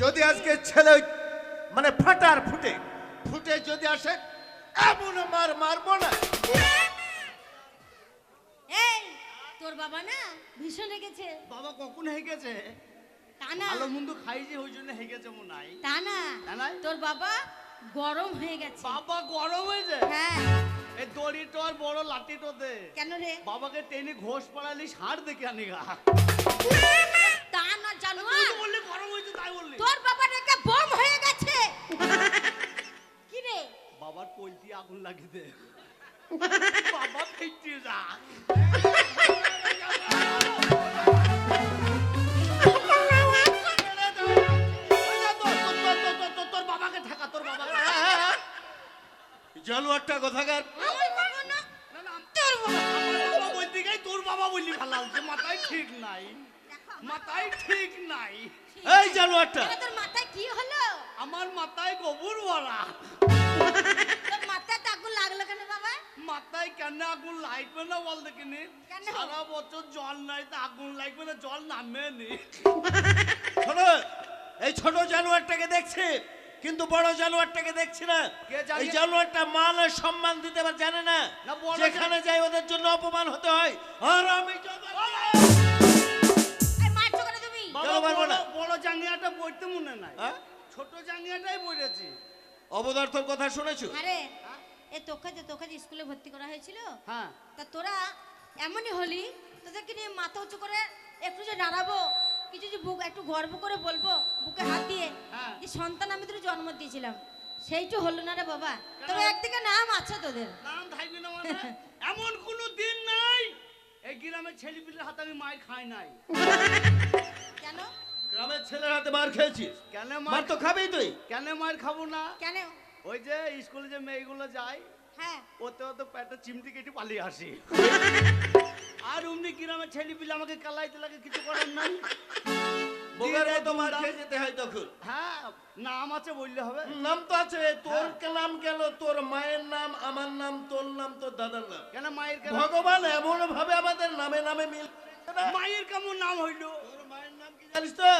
যদি আজকে ছেলে মানে ফাটার ফুটে ফুটে যদি আসে এমন মার মারবো না। এই তোর বাবা না ভীষণ রেগেছে বাবা কখন হেগেছে? তা না। ভালো মন্দ খাই যে ওই জন্য হেগেছে মনে তা না। তা নাই? তোর বাবা গরম হয়ে গেছে। বাবা গরম হয়েছে হ্যাঁ। এই আর বড় লাঠিটো দে। কেন রে? বাবাকে টেনে ঘোষ পাড়ালি ষাঁড় দেখে আনি গা তা না জানো তো বললি তাই বললি? তোর বাবা রেগে বম হয়ে গেছে। কি রে? বাবার পলতি আগুন লাগিয়ে দে। বাবা ফেটে যা। ঠেকা তোর বাবা তোর বললি ভালো মাথায় ঠিক নাই। মাথায় ঠিক নাই। এই জানোয়ারটা। তোর মাথায় কি হলো? আমার মাথায় গোবর তোর মাথায় আগুন লাগল কেন বাবা? মাথায় কেন আগুন লাগবে না বল দেখিনি? সারা বছর জল নাই তো আগুন লাগবে না জল নামে নি শোনো এই ছোট জানোয়ারটাকে দেখছি কিন্তু বড় জানোয়ারটাকে দেখছি না? এই জানোয়ারটা মানের সম্মান দিতে পারে জানে না। যেখানে যাই ওদের জন্য অপমান হতে হয়। আর আমি পারব না? বড় জাঙ্গিয়াটা পড়তে মনে নাই। হ্যাঁ? ছোট জাঙ্গিয়াটাই পড়েছি অবদার্থর কথা শুনেছো? আরে এ তোকে যে তোকে যে স্কুলে ভর্তি করা হয়েছিল হ্যাঁ। তা তোরা এমনই হলি তোদেরকে নিয়ে মাথা উঁচু করে একটু যে দাঁড়াবো কিছু যে বুক একটু গর্ব করে বলব বুকে হাত দিয়ে হ্যাঁ। যে সন্তান আমি তোর জন্ম দিয়েছিলাম সেইটু হলো না রে বাবা। তবে একদিকে নাম আছে তোদের। নাম থাকবে না মানে? এমন কোনো দিন এই গ্রামের ছেলে পিলের হাতে আমি মায়ের খাই নাই। কেন? গ্রামের ছেলের হাতে মার খেয়েছিস? কেন মার মার তো খাবেই তুই। কেন মার খাব না? কেন? ওই যে স্কুলে যে মেয়েগুলো যায় হ্যাঁ। ওতে ওতে পেটে চিমটি কেটে পালিয়ে আসি। আর অমনি গ্রামের ছেলে পিলে আমাকে কালাইতে লাগে কিছু করার নাই। বোকার মতো মার খেয়ে যেতে হয় তখন। হ্যাঁ নাম আছে বললে হবে। নাম তো আছে। তোর নাম গেল? তোর মায়ের নাম আমার নাম তোর নাম তোর দাদার নাম। কেন মায়ের ভগবান এমন ভাবে আমাদের নামে নামে মিল মায়ের কেমন নাম হইল? তোর মায়ের নাম কি জানিস তো?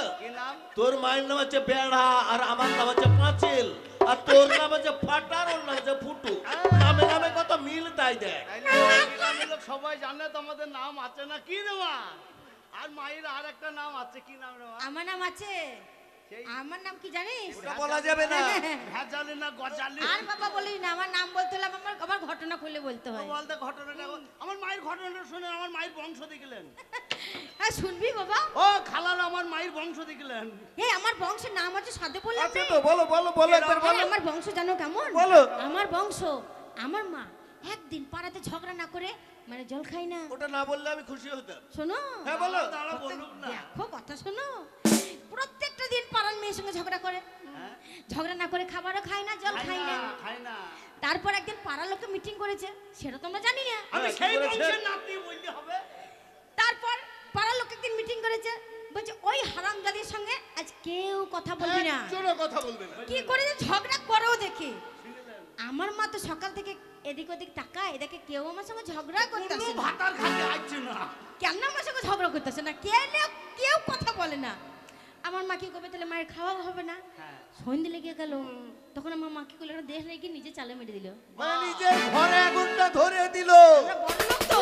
তোর মায়ের নাম হচ্ছে বেড়া আর আমার নাম হচ্ছে পাঁচিল। আর তোর নাম হচ্ছে ফাটার ওর নাম হচ্ছে ফুটু। নামে নামে কত মিল তাই দেখ। সবাই জানে তো আমাদের নাম আছে না কি মা আর মায়ের আর একটা নাম আছে কি নাম আমার নাম আছে। আমার নাম কি জানিস? ওটা বলা যাবে না। ভেজালি না গজালি। আর বাবা বলিস না আমার নাম বলতে হলে আমার আমার ঘটনা খুলে বলতে হয়। বলতে ঘটনাটা আমার মায়ের ঘটনাটা শুনে আমার মায়ের বংশ দেখলেন। হ্যাঁ শুনবি বাবা। ও খালার আমার মায়ের বংশ দেখলেন। এই আমার বংশের নাম আছে সাদে বললাম আছে তো বলো বলো বলো একবার বলো। আমার বংশ জানো কেমন? বলো। আমার বংশ আমার মা একদিন পাড়াতে ঝগড়া না করে মানে জল খাই না। ওটা না বললে আমি খুশি হতাম। শোনো। হ্যাঁ বলো। দাঁড়া বলুক না। দেখো কথা শোনো। প্রত্যেকটা দিন পাড়ার মেয়ের সঙ্গে ঝগড়া করে। হ্যাঁ? ঝগড়া না করে খাবারও খায় না জল খাই খাই না খাই না। তারপর একদিন পাড়ার লোকে মিটিং করেছে। সেটা তোমরা জানি না। আমি হ্যাঁ, সেই বংশের নাতি বলতে হবে। তারপর পাড়ার লোক একদিন মিটিং করেছে। বলছে ওই হারামজাদির সঙ্গে আজ কেউ কথা বলবি না। কথা বলবে না। কি করে যে ঝগড়া করেও দেখি। আমার মা তো সকাল থেকে এদিক ওদিক তাকায় দেখে কেউ আমার সঙ্গে ঝগড়া কোনো করতেছে না। ভাতার খাতে আসছে না। কেন আমার সঙ্গে ঝগড়া করতেছে না? কেউ কেউ কথা বলে না। আমার মা কি করবে তাহলে? মায়ের খাওয়া হবে না। হ্যাঁ। সন্ধে লেগে গেল। তখন আমার মা কি করল? একটা দেশ রেখে নিজে চালে মেরে দিল। মানে নিজের ঘরে আগুনটা ধরে দিল। আমরা বড় লোক তো।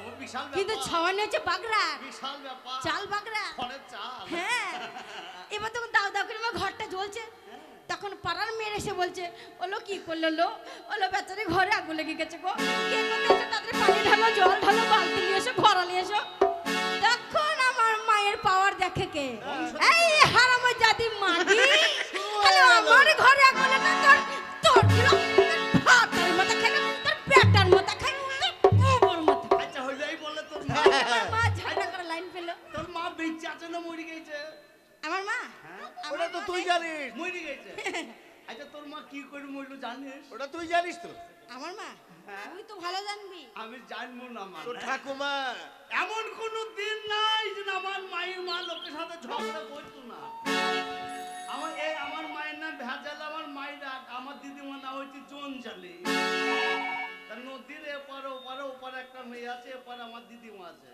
ও বিশাল কিন্তু ব্যাপার ছওয়ানি হচ্ছে বাগড়া। বিশাল ব্যাপার। চাল বাগড়া। চাল। হ্যাঁ। এবার তখন দাও দাও করে আমার ঘরটা জ্বলছে। তখন পাড়ার মেয়ের এসে বলছে ওলো কি করল লো ওলো বেচারে ঘরে আগুন লেগে গেছে গো। কে করতেছে তাদের পানি ঢালো জল ঢালো বালতি নিয়ে এসো ঘরা নিয়ে এসো? তখন আমার মায়ের পাওয়ার দেখে কে? এই আমি জানব না মা ঠাকুমা। এমন কোন দিন নাই যে আমার মায়ের মা লোকের সাথে ঝগড়া করতো না। আমার এই আমার মায়ের নাম ভেজাল আমার মায়ের আমার দিদিমার নাম হচ্ছে জঞ্জালি। তা নদীর এপারে ওপারে ওপারে একটা মেয়ে আছে এপারে আমার দিদিমা আছে।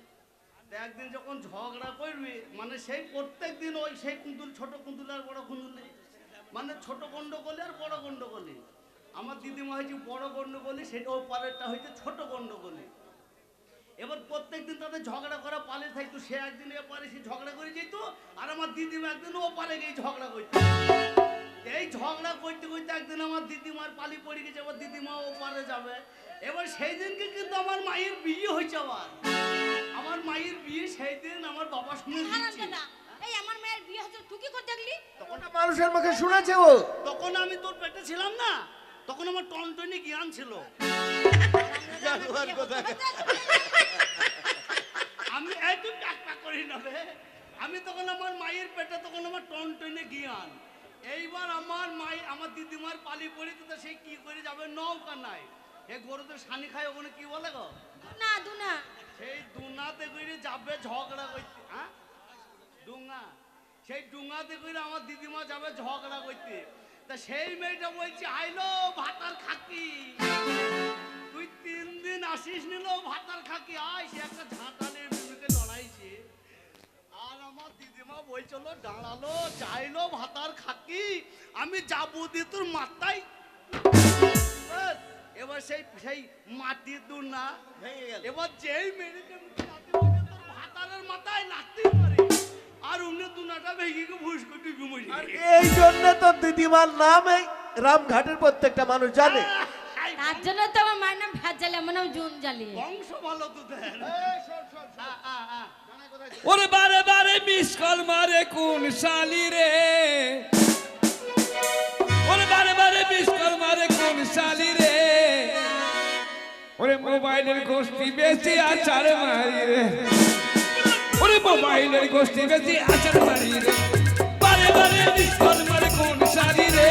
একদিন যখন ঝগড়া করবি মানে সেই প্রত্যেক দিন ওই সেই কুন্দুল ছোট কুন্দুল আর বড় কুন্দুলি মানে ছোট গন্ডগোলে আর বড় গন্ডগোলি আমার দিদিমা হয়েছে বড় গন্ডগোলি সেটা ও পারেরটা হয়েছে ছোট গন্ডগোলি। এবার প্রত্যেক দিন তাদের ঝগড়া করা পালে থাকতো সে একদিন এ পারে সে ঝগড়া করে যেত আর আমার দিদিমা একদিন ও পারে গিয়ে ঝগড়া করতো। এই ঝগড়া করতে করতে একদিন আমার দিদিমার পালি পড়ে গেছে আমার দিদিমা ও পারে যাবে। এবার সেই দিনকে কিন্তু আমার মায়ের বিয়ে হয়েছে আবার। আমার মায়ের বিয়ে সেই দিন আমার বাবার সঙ্গে হারাম দিচ্ছি। এই আমার মেয়ের বিয়ে হচ্ছে তুই কি করে দেখলি? মানুষের মুখে শুনেছে ও। তখন আমি তোর পেটে ছিলাম না। তখন আমার টনটনি জ্ঞান ছিল। আমি প্যাক প্যাক করি না রে। আমি তখন আমার মায়ের পেটে তখন আমার টনটনে জ্ঞান এইবার আমার মাই আমার দিদিমার পালি পড়ি তো সেই কি করে যাবে নৌকা নাই। এ গরুদের সানি খায় ওখানে কি বলে গো? না দুনা। সেই দুনাতে করে যাবে ঝগড়া করতে হ্যাঁ? ডুঙ্গা সেই ডুঙ্গাতে করে আমার দিদিমা যাবে ঝগড়া করতে। তা সেই মেয়েটা বলছে আইলো ভাতার খাকি। তুই তিন দিন আসিস নিল ভাতার খাকি। আয় সে একটা ঝাঁটালের বিবেকে লড়াইছে। আর আমার দিদিমা বলছিল দাঁড়াল চাইলো ভাতার খাকি আমি যাব দিয়ে তোর মাথায়। এবার সেই সেই মাটির দূর না এবার যেই মেরেছে ভাতারের মাথায় মারে আর দুনাটা ভেঙে করে। এই জন্য তো দিদিমার নাম এই রামঘাটের প্রত্যেকটা মানুষ জানে। তার জন্য তো আমার মায়ের নাম জ্বালিয়ে আমার নাম জুন জ্বালিয়ে। বংশ ভালো আ। ওরে বারে বারে মিস কল মারে কোন শালি রে। ওরে বারে বারে মিস কল মারে কোন শালি রে। ওরে মোবাইলের গোষ্ঠী বেশি আচার মারি রে। মোবাইলের গোষ্ঠী বেশি আচার মারি রে। বারে বারে কল মারে কোন সারি রে।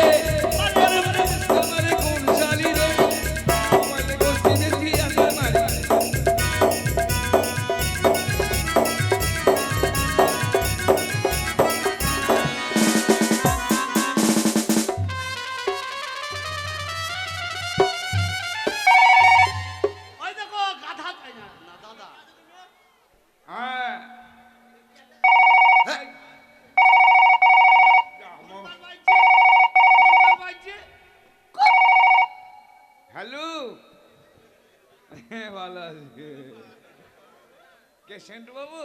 সেন্টু বাবু?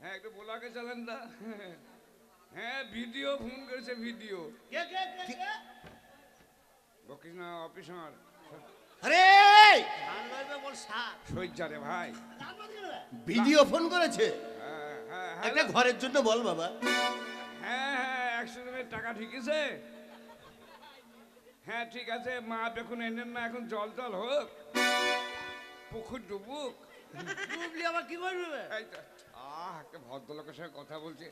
হ্যাঁ একটু বোলাকে চলেন দা। হ্যাঁ ভিডিও ফোন করেছে ভিডিও। কে কে কে কে? বকিস না অফিসার। আরে রে ভাই। ভিডিও ফোন করেছে? হ্যাঁ হ্যাঁ একটা হ্যালো। ঘরের জন্য বল বাবা। হ্যাঁ হ্যাঁ একশো দিনের টাকা ঠিক আছে। হ্যাঁ ঠিক আছে মা এখন এনেন না এখন জল জল হোক। পুকুর ডুবুক। ডুবলি আবার কি করবে? আহ একটা ভদ্রলোকের সঙ্গে কথা বলছে।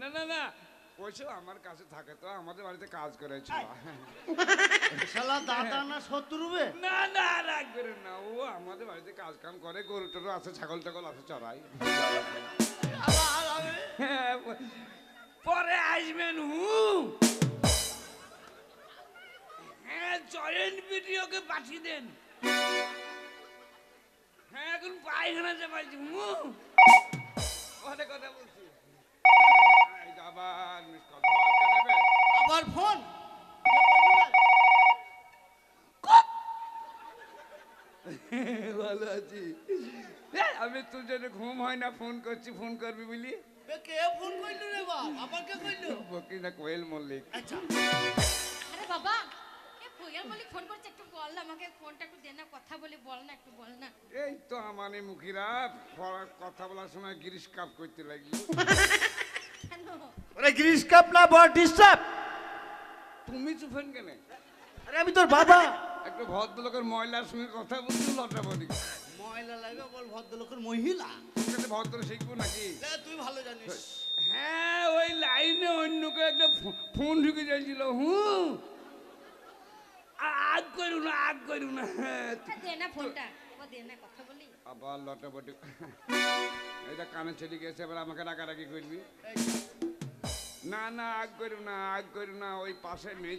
না না না। ওইসব আমার কাছে থাকে তো আমাদের বাড়িতে কাজ করেছিল শালা দাদা না শত্রু না না রাগ না। ও আমাদের বাড়িতে কাজ কাম করে গরু টরু আছে ছাগল টাগল আছে চড়াই। হ্যাঁ, পরে আসবেন হু। হ্যাঁ জয়েন্ট ভিডিওকে পাঠিয়ে দেন। হ্যাঁ এখন পায়খানা চাপাইছি হু পরে কথা বলছি। আবার মিস কল নেবে? আবার ফোন? ভালো আছি। আমি তোর জন্য ঘুম হয় না ফোন করছি ফোন করবি বলি? কে ফোন করল রে বা আবার কে করল? বকি না কোয়েল মল্লিক। আচ্ছা। আরে বাবা ফোন করছে একটু বল না আমাকে ফোনটা একটু দে না কথা বলে বল না একটু বল না। এই তো আমানে মুখিরা পড়া- কথা বলার সময় গিরিশ কাপ করতে কাপ না বড় ডিস্টার্ব তুমি চুপেন কেন? আরে আমি তোর বাবা। একটু ভদ্রলোকের ময়লার সঙ্গে কথা বলছি লটা বলি ময়লা লাগবে বল ভদ্রলোকের মহিলা। ভদ্র শিখব নাকি? তুই ভালো জানিস। হ্যাঁ ওই লাইনে অন্যকে একটা ফোন ঢুকে যাচ্ছিল হুম আগ করু না আগ করু না। দে না ফোনটা ও দে না কথা বলি। আবার লটা বটি। এটা কানে ছেলে গেছে এবার আমাকে রাগারাগি করবি? না না আগ করু না আগ করু না ওই পাশে মেয়ে